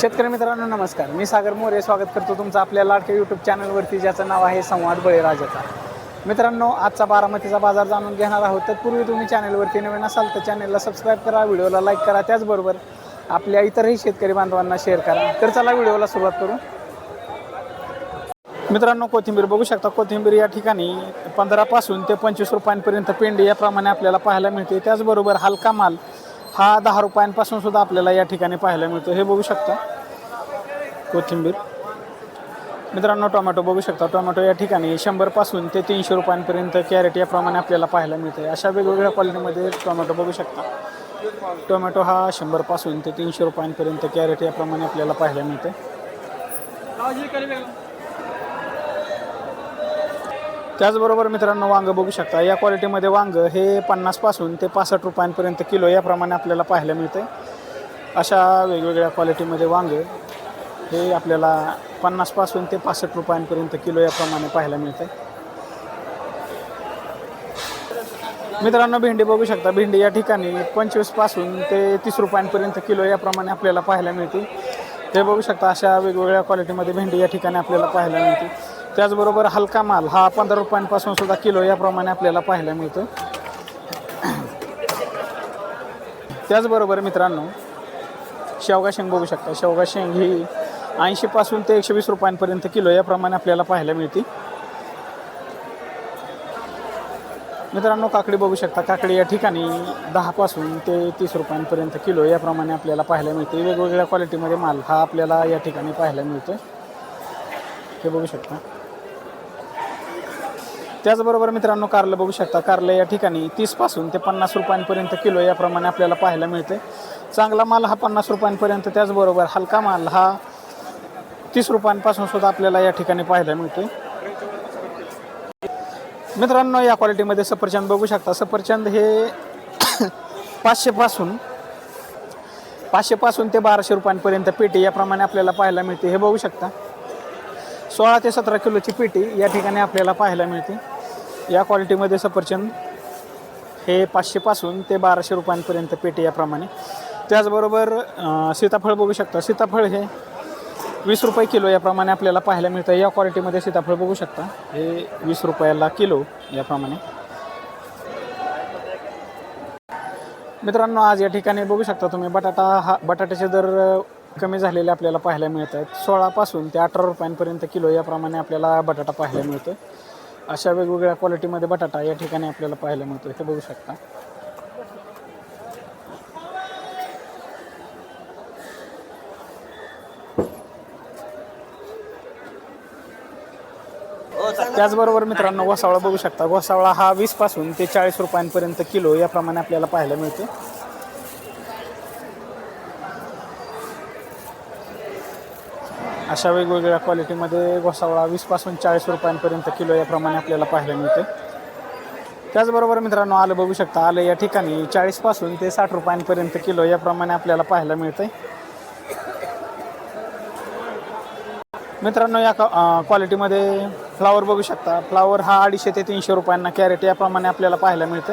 शेतकरी मित्रांनो नमस्कार. मी सागर मोरे. स्वागत करतो तुमचं आपल्या लाडक्या यूट्यूब चॅनलवरती ज्याचं नाव आहे संवाद बळीराजाचा. मित्रांनो आजचा बारामतीचा बाजार जाणून घेणार आहोत. तत्पूर्वी तुम्ही चॅनलवरती नवीन असाल तर चॅनलला सबस्क्राईब करा व्हिडिओला लाईक करा. त्याचबरोबर आपल्या इतरही शेतकरी बांधवांना शेअर करा. तर चला व्हिडिओला सुरुवात करू. मित्रांनो कोथिंबीर बघू शकता. कोथिंबीर या ठिकाणी पंधरापासून ते पंचवीस रुपयांपर्यंत पेंडी याप्रमाणे आपल्याला पाहायला मिळते. त्याचबरोबर हलका माल हा दहा रुपयांपासून सुद्धा आपल्याला या ठिकाणी पाहायला मिळतो. हे बघू शकता. कोथिंबीर. मित्रांनो टोमॅटो बघू शकता. टोमॅटो या ठिकाणी शंभरपासून ते तीनशे रुपयांपर्यंत कॅरेट याप्रमाणे आपल्याला पाहायला मिळते अशा वेगवेगळ्या क्वालिटीमध्ये टोमॅटो बघू शकता. टोमॅटो हा शंभरपासून ते तीनशे रुपयांपर्यंत कॅरेट याप्रमाणे आपल्याला पाहायला मिळते त्याचबरोबर मित्रांनो वांग बघू शकता. या क्वालिटीमध्ये वांग हे पन्नासपासून ते पासष्ट रुपयांपर्यंत किलो याप्रमाणे आपल्याला पाहायला मिळते अशा वेगवेगळ्या क्वालिटीमध्ये वांग हे आपल्याला पन्नासपासून ते पासष्ट रुपयांपर्यंत किलो याप्रमाणे पाहायला मिळते मित्रांनो भेंडी बघू शकता. भेंडी या ठिकाणी पंचवीसपासून ते तीस रुपयांपर्यंत किलो याप्रमाणे आपल्याला पाहायला मिळते ते बघू शकता अशा वेगवेगळ्या क्वालिटीमध्ये भेंडी या ठिकाणी आपल्याला पाहायला मिळते त्याचबरोबर हलका माल हा पंधरा रुपयांपासून सुद्धा किलो याप्रमाणे आपल्याला पाहायला मिळतो. त्याचबरोबर मित्रांनो शेवगा शेंग बघू शकता. शेवगा शेंग ही ऐंशीपासून ते एकशे वीस रुपयांपर्यंत किलो याप्रमाणे आपल्याला पाहायला मिळते. मित्रांनो काकडी बघू शकता. काकडी या ठिकाणी दहापासून ते तीस रुपयांपर्यंत किलो याप्रमाणे आपल्याला पाहायला मिळते. वेगवेगळ्या क्वालिटीमध्ये माल हा आपल्याला या ठिकाणी पाहायला मिळतो हे बघू शकता. त्याचबरोबर मित्रांनो कारलं बघू शकता. कारलं या ठिकाणी तीसपासून ते पन्नास रुपयांपर्यंत किलो याप्रमाणे आपल्याला पाहायला मिळते चांगला माल हा पन्नास रुपयांपर्यंत त्याचबरोबर हलका माल हा तीस रुपयांपासून सुद्धा आपल्याला या ठिकाणी पाहायला मिळते मित्रांनो या क्वालिटीमध्ये सफरचंद बघू शकता. सफरचंद हे पाचशेपासून पाचशेपासून ते बाराशे रुपयांपर्यंत पेटी याप्रमाणे आपल्याला पाहायला मिळते. हे बघू शकता. सोळा ते सतरा किलोची पेटी या ठिकाणी आपल्याला पाहायला मिळते. या क्वालिटीमध्ये सफरचंद हे पाचशेपासून ते बाराशे रुपयांपर्यंत पेटी याप्रमाणे. त्याचबरोबर सीताफळ बघू शकता. सीताफळ हे वीस रुपये किलो याप्रमाणे आपल्याला पाहायला मिळतं. या क्वालिटीमध्ये सीताफळ बघू शकता. हे वीस रुपयाला किलो याप्रमाणे. मित्रांनो आज या ठिकाणी बघू शकता तुम्ही बटाटा हा बटाट्याचे दर कमी झालेले आपल्याला पाहायला मिळत आहेत सोळापासून ते अठरा रुपयांपर्यंत किलो याप्रमाणे आपल्याला बटाटा पाहायला मिळतो. अशा वेगवेगळ्या क्वालिटीमध्ये बटाटा या ठिकाणी आपल्याला पाहायला मिळतो. हे बघू शकता. त्याचबरोबर मित्रांनो गोसावळा बघू शकता. गोसावळा हा वीसपासून ते चाळीस रुपयांपर्यंत किलो याप्रमाणे आपल्याला पाहायला मिळते. अशा वेगवेगळ्या क्वालिटीमध्ये घोसावळा वीसपासून चाळीस रुपयांपर्यंत किलो याप्रमाणे आपल्याला पाहायला मिळते. त्याचबरोबर मित्रांनो आलं बघू शकता आलं या ठिकाणी चाळीसपासून ते साठ रुपयांपर्यंत किलो याप्रमाणे आपल्याला पाहायला मिळते मित्रांनो या क्वालिटीमध्ये फ्लावर बघू शकता. फ्लावर हा अडीचशे ते तीनशे रुपयांना कॅरेट याप्रमाणे आपल्याला पाहायला मिळते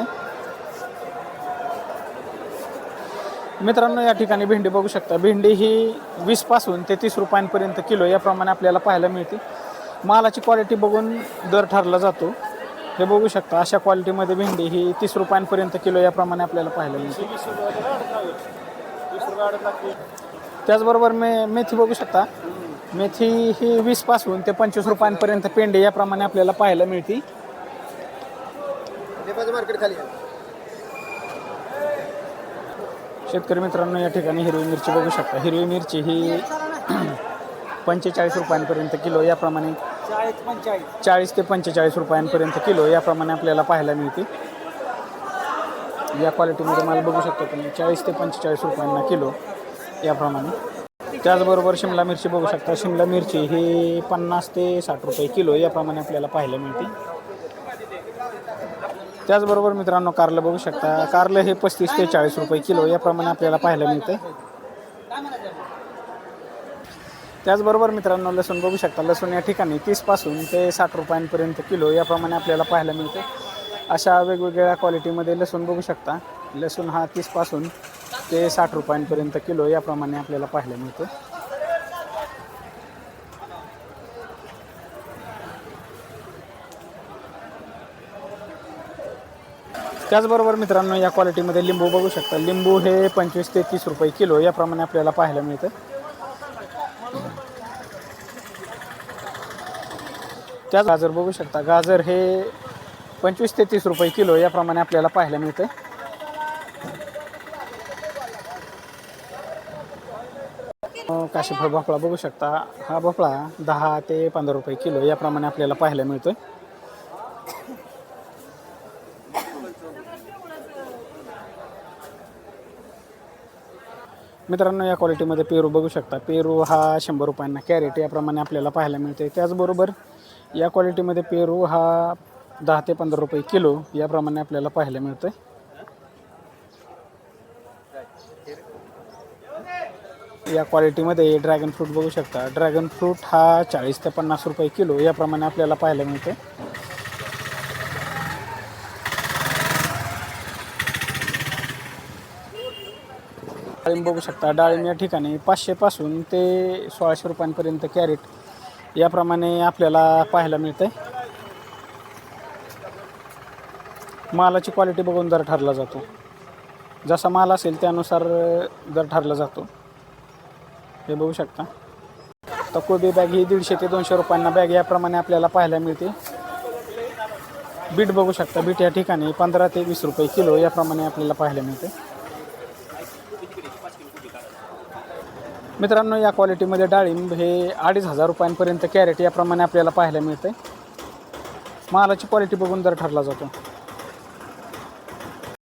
मित्रांनो या ठिकाणी भेंडी बघू शकता. भेंडी ही वीसपासून ते तीस रुपयांपर्यंत किलो याप्रमाणे आपल्याला पाहायला मिळते. मालाची क्वालिटी बघून दर ठरला जातो. हे बघू शकता अशा क्वालिटीमध्ये भेंडी ही तीस रुपयांपर्यंत किलो याप्रमाणे आपल्याला पाहायला मिळते. त्याचबरोबर मे मेथी बघू शकता. मेथी ही वीसपासून ते पंचवीस रुपयांपर्यंत पेंडे याप्रमाणे आपल्याला पाहायला मिळते. मार्केट खाली शेतकरी मित्रांनो या ठिकाणी हिरवी मिरची बघू शकता. हिरवी मिरची ही पंचेचाळीस रुपयांपर्यंत किलो याप्रमाणे चाळीस ते पंचेचाळीस रुपयांपर्यंत किलो याप्रमाणे आपल्याला पाहायला मिळते. या क्वालिटीमध्ये माल बघू शकता तुम्ही चाळीस ते पंचेचाळीस रुपयांना किलो याप्रमाणे. त्याचबरोबर शिमला मिरची बघू शकता. शिमला मिरची ही पन्नास ते साठ रुपये किलो याप्रमाणे आपल्याला पाहायला मिळते. त्याचबरोबर मित्रांनो कारलं बघू शकता. कारलं हे पस्तीस ते चाळीस रुपये किलो याप्रमाणे आपल्याला पाहायला मिळते त्याचबरोबर मित्रांनो लसूण बघू शकता. लसूण या ठिकाणी तीसपासून ते साठ रुपयांपर्यंत किलो याप्रमाणे आपल्याला पाहायला मिळते अशा वेगवेगळ्या क्वालिटीमध्ये लसूण बघू शकता. लसूण हा तीसपासून ते साठ रुपयांपर्यंत किलो याप्रमाणे आपल्याला पाहायला मिळतं त्याचबरोबर मित्रांनो या क्वालिटीमध्ये लिंबू बघू शकता. लिंबू हे पंचवीस ते तीस रुपये किलो याप्रमाणे आपल्याला पाहायला मिळतं. त्या गाजर बघू शकता. गाजर हे पंचवीस ते तीस रुपये किलो याप्रमाणे आपल्याला पाहायला मिळतं. काशीफळ भोपळा बघू शकता. हा भोपळा दहा ते पंधरा रुपये किलो याप्रमाणे आपल्याला पाहायला मिळतोय. मित्रांनो या क्वालिटीमध्ये पेरू बघू शकता. पेरू हा शंभर रुपयांना कॅरेट याप्रमाणे आपल्याला पाहायला मिळते त्याचबरोबर या क्वालिटीमध्ये पेरू हा दहा ते पंधरा रुपये किलो याप्रमाणे आपल्याला पाहायला मिळतं या क्वालिटीमध्ये ड्रॅगन फ्रूट बघू शकता. ड्रॅगन फ्रूट हा चाळीस ते पन्नास रुपये किलो याप्रमाणे आपल्याला पाहायला मिळते टाईम बघू शकता. डाळिंब या ठिकाणी पाचशेपासून ते सोळाशे रुपयांपर्यंत कॅरेट याप्रमाणे आपल्याला पाहायला मिळते मालाची क्वालिटी बघून दर ठरला जातो. जसा माल असेल त्यानुसार दर ठरला जातो. हे बघू शकता. तर कोबी बॅग ही दीडशे ते दोनशे रुपयांना बॅग याप्रमाणे आपल्याला पाहायला मिळते. बीट बघू शकता. बीट या ठिकाणी पंधरा ते वीस रुपये किलो याप्रमाणे आपल्याला पाहायला मिळते. मित्रांनो या क्वालिटीमध्ये डाळिंब हे अडीच हजार रुपयांपर्यंत कॅरेट याप्रमाणे आपल्याला पाहायला मिळते मालाची क्वालिटी बघून दर ठरला जातो.